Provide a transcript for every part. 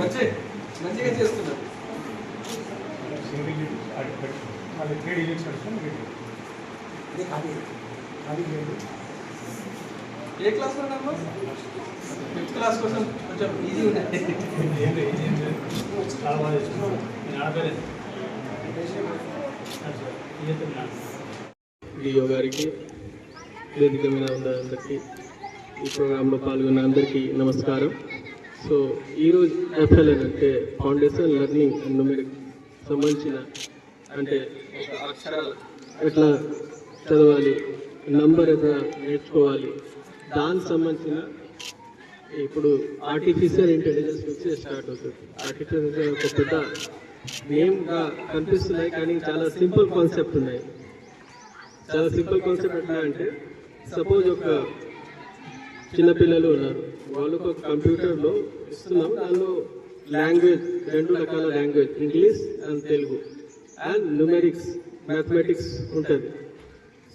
మంచి మంచిగా చేస్తున్నారు. ఇది ఖాళీ. ఏ క్లాస్ ఉన్నామ్మా ఫిఫ్త్ క్లాస్ కోసం కొంచెం ఈజీ ఉన్నాయి డిఓ గారికి వేదిక మీద ఉన్న అందరికీ ఈ ప్రోగ్రాంలో పాల్గొన్న అందరికీ నమస్కారం. సో ఈరోజు ఎఫ్ఎల్ఎన్ అంటే ఫౌండేషన్ లెర్నింగ్ అండ్ న్యూమెరిక్ సంబంధించిన అంటే అక్షరాలు ఎట్లా చదవాలి నంబర్ ఎట్లా నేర్చుకోవాలి దానికి సంబంధించిన ఇప్పుడు ఆర్టిఫిషియల్ ఇంటెలిజెన్స్ నుంచి స్టార్ట్ అవుతుంది. ఆర్టిఫిషియల్ ఒక పెద్ద నేమ్గా కనిపిస్తున్నాయి కానీ చాలా సింపుల్ కాన్సెప్ట్ ఉన్నాయి. చాలా సింపుల్ కాన్సెప్ట్ ఎట్లా అంటే సపోజ్ ఒక చిన్నపిల్లలు ఉన్నారు. వాళ్ళకు ఒక కంప్యూటర్లో ఇస్తున్నాం. దానిలో లాంగ్వేజ్ రెండు రకాల language English and Telugu and numerics mathematics ఉంటుంది.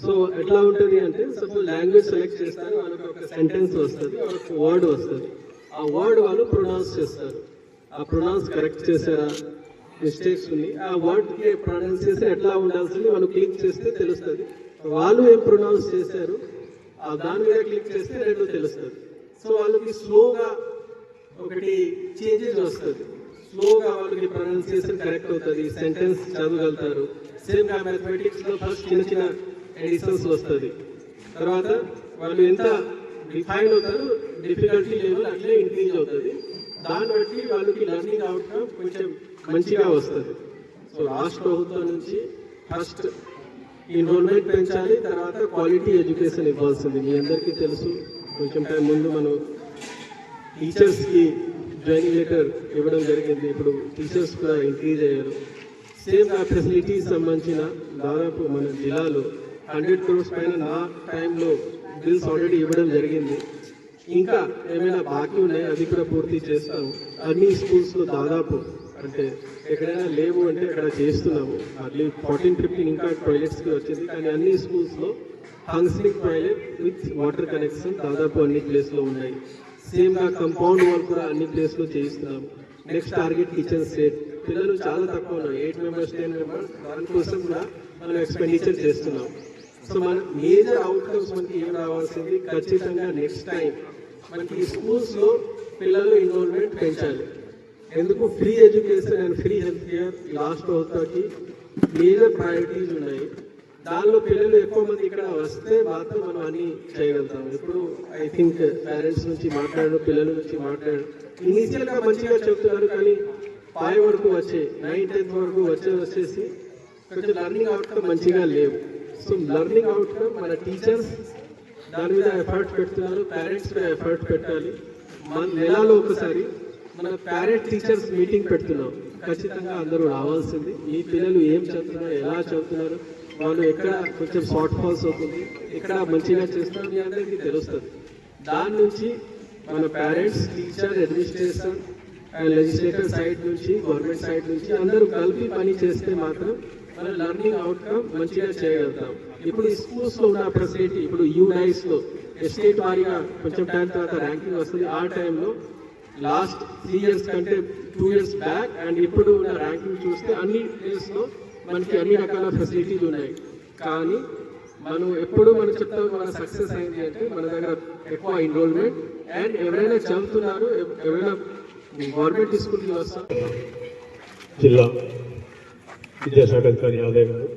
సో ఎట్లా ఉంటుంది అంటే సపోజ్ లాంగ్వేజ్ సెలెక్ట్ చేస్తారు వాళ్ళకి ఒక సెంటెన్స్ వస్తుంది వాళ్ళకి వర్డ్ వస్తుంది. ఆ వర్డ్ వాళ్ళు ప్రొనౌన్స్ చేస్తారు. ఆ ప్రొనౌన్స్ కరెక్ట్ చేశారా? మిస్టేక్స్ ఉంది ఆ వర్డ్కి ప్రొనౌన్స్ చేస్తే ఎట్లా ఉండాల్సింది? వాళ్ళు క్లిక్ చేస్తే తెలుస్తుంది. వాళ్ళు ఏం ప్రొనౌన్స్ చేశారు? ఆ దాని మీద క్లిక్ చేస్తే రెండు తెలుస్తుంది. సో వాళ్ళకి స్లోగా ఒకటి చేంజెస్ వస్తుంది. స్లోగా వాళ్ళకి ప్రొనౌన్సియేషన్ కరెక్ట్ అవుతుంది సెంటెన్స్ చదవగలుగుతారు. సేమ్గా మ్యాథమెటిక్స్లో ఫస్ట్ చిన్న చిన్న ఎడిషన్స్ వస్తుంది. తర్వాత వాళ్ళు ఎంత డిఫైన్ అవుతారు డిఫికల్టీ లెవెల్ అట్లే ఇంక్రీజ్ అవుతుంది. దాన్ని బట్టి వాళ్ళకి లర్నింగ్ అవుట్కమ్ కొంచెం మంచిగా వస్తుంది. సో రాష్ట్ర ప్రభుత్వం నుంచి ఫస్ట్ ఎన్రోల్మెంట్ పెంచాలి తర్వాత క్వాలిటీ ఎడ్యుకేషన్ ఇవ్వాల్సింది. మీ అందరికీ తెలుసు. కొంచెం టైం ముందు మనం టీచర్స్కి జాయినింగ్ లెటర్ ఇవ్వడం జరిగింది. ఇప్పుడు టీచర్స్ కూడా ఇంక్రీజ్ అయ్యారు. సేమ్ ఆ ఫెసిలిటీస్ సంబంధించిన దాదాపు మన జిల్లాలో హండ్రెడ్ క్రోర్స్ పైన నా టైంలో బిల్స్ ఆల్రెడీ ఇవ్వడం జరిగింది. ఇంకా ఏమైనా బాకీ ఉన్నాయి? అది కూడా పూర్తి చేస్తాము. అన్ని స్కూల్స్లో దాదాపు అంటే ఎక్కడైనా లేవు అంటే అక్కడ చేస్తున్నాము. అట్లీ ఫార్టీన్ ఫిఫ్టీన్ ఇంకా టాయిలెట్స్కి వచ్చింది. కానీ అన్ని స్కూల్స్లో functioning toilet with water connection దాదాపు అన్ని ప్లేస్లో ఉన్నాయి. సేమ్గా కంపౌండ్ వర్క్ కూడా అన్ని ప్లేస్లో చేయిస్తున్నాం. నెక్స్ట్ టార్గెట్ కిచెన్ సెట్ పిల్లలు చాలా తక్కువ ఉన్నాయి. ఎయిట్ మెంబర్స్ టెన్ మెంబర్స్ దానికోసం కూడా మనం ఎక్స్పెండిచర్ చేస్తున్నాం. సో మన మేజర్ అవుట్కమ్స్ మనకి ఏం రావాల్సింది? ఖచ్చితంగా నెక్స్ట్ టైం మనకి ఈ స్కూల్స్లో పిల్లలు ఇన్వాల్వ్మెంట్ పెంచాలి. ఎందుకు? Free education and free health care last అవుతాకి major priorities ఉన్నాయి. దానిలో పిల్లలు ఎక్కువ మంది ఇక్కడ వస్తే మాత్రం మనం అన్ని చేయగలుగుతాం. ఇప్పుడు ఐ థింక్ పేరెంట్స్ నుంచి మాట్లాడడం పిల్లల నుంచి మాట్లాడడం. ఇనీషియల్గా మంచిగా చెప్తున్నారు కానీ ఫైవ్ వరకు వచ్చే నైన్ టెన్త్ వరకు వచ్చే వచ్చేసి కొంచెం లర్నింగ్ అవుట్కమ్ మంచిగా లేవు. సో లర్నింగ్ అవుట్కమ్ మన టీచర్స్ దాని మీద ఎఫర్ట్ పెడుతున్నారు పేరెంట్స్ ఎఫర్ట్ పెట్టాలి. మన నెలలో ఒకసారి మన పేరెంట్ టీచర్స్ మీటింగ్ పెడుతున్నాం. ఖచ్చితంగా అందరూ రావాల్సింది. మీ పిల్లలు ఏం చదువుతున్నారు ఎలా చదువుతున్నారు వాళ్ళు ఎక్కడ కొంచెం షార్ట్ ఫాల్స్ అవుతుంది ఎక్కడ మంచిగా చేస్తుంది అనేది అందరికీ తెలుస్తుంది. దాని నుంచి మన parents teacher administration legislator side నుంచి గవర్నమెంట్ సైడ్ నుంచి అందరూ కలిపి పని చేస్తే మాత్రం మన లర్నింగ్ అవుట్కమ్ మంచిగా చేయగలుగుతాం. ఇప్పుడు స్కూల్స్లో స్కూల్స్లో ఉన్న ఫెసిలిటీ ఇప్పుడు యూనైస్లో ఎస్టేట్ వారీగా కొంచెం టైం తర్వాత ర్యాంకింగ్ వస్తుంది. ఆ టైంలో లాస్ట్ త్రీ ఇయర్స్ కంటే టూ ఇయర్స్ బ్యాక్ అండ్ ఇప్పుడు ఉన్న ర్యాంకింగ్ చూస్తే అన్ని ప్లేస్లో మనకి అన్ని రకాల ఫెసిలిటీలు ఉన్నాయి. కానీ మనం ఎప్పుడు మనం చెప్తాం మన సక్సెస్ అయింది అంటే మన దగ్గర ఎక్కువ ఎన్రోల్మెంట్ అండ్ ఎవరైనా చదువుతున్నారు ఎవరైనా గవర్నమెంట్ స్కూల్కి వస్తారు జిల్లా విద్యాశాఖ అధికారి యాదవ్ గారు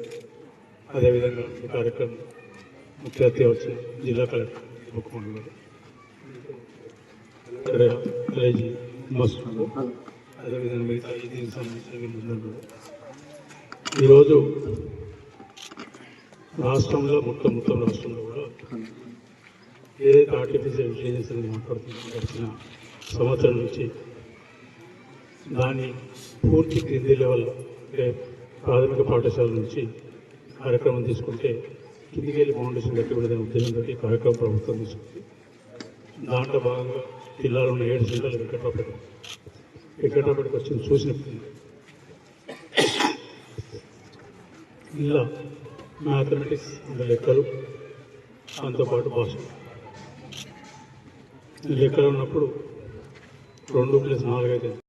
అదేవిధంగా ఈ కార్యక్రమం ముఖ్య అతిథి వచ్చిన జిల్లా కలెక్టర్ ముఖ్యమంత్రి గారు కాలేజీ అదేవిధంగా మిగతా ఈ దీనికి సంబంధించిన ఈరోజు రాష్ట్రంలో మొత్తం మొత్తం రాష్ట్రంలో కూడా ఏదైతే ఆర్టిఫిషియల్ ఇంటెలిజెన్స్ అని మాట్లాడుతున్న వచ్చిన సంవత్సరం నుంచి దాన్ని పూర్తి క్రింది లెవెల్ అంటే ప్రాథమిక పాఠశాల నుంచి కార్యక్రమం తీసుకుంటే కిందికి వెళ్ళి ఫౌండేషన్ గట్టి విడదనే ఉద్దేశంతో ఈ కార్యక్రమం ప్రభుత్వం తీసుకుంది. దాంట్లో భాగంగా జిల్లాలో ఉన్న ఏడు జిల్లాలు వెంకట్రాపేట వెంకట్రాపేటకు వచ్చి చూసినప్పుడు ఇలా మ్యాథమెటిక్స్ లెక్కలు దాంతోపాటు భాష లెక్కలు ఉన్నప్పుడు రెండు ప్లస్ నాలుగు అయితే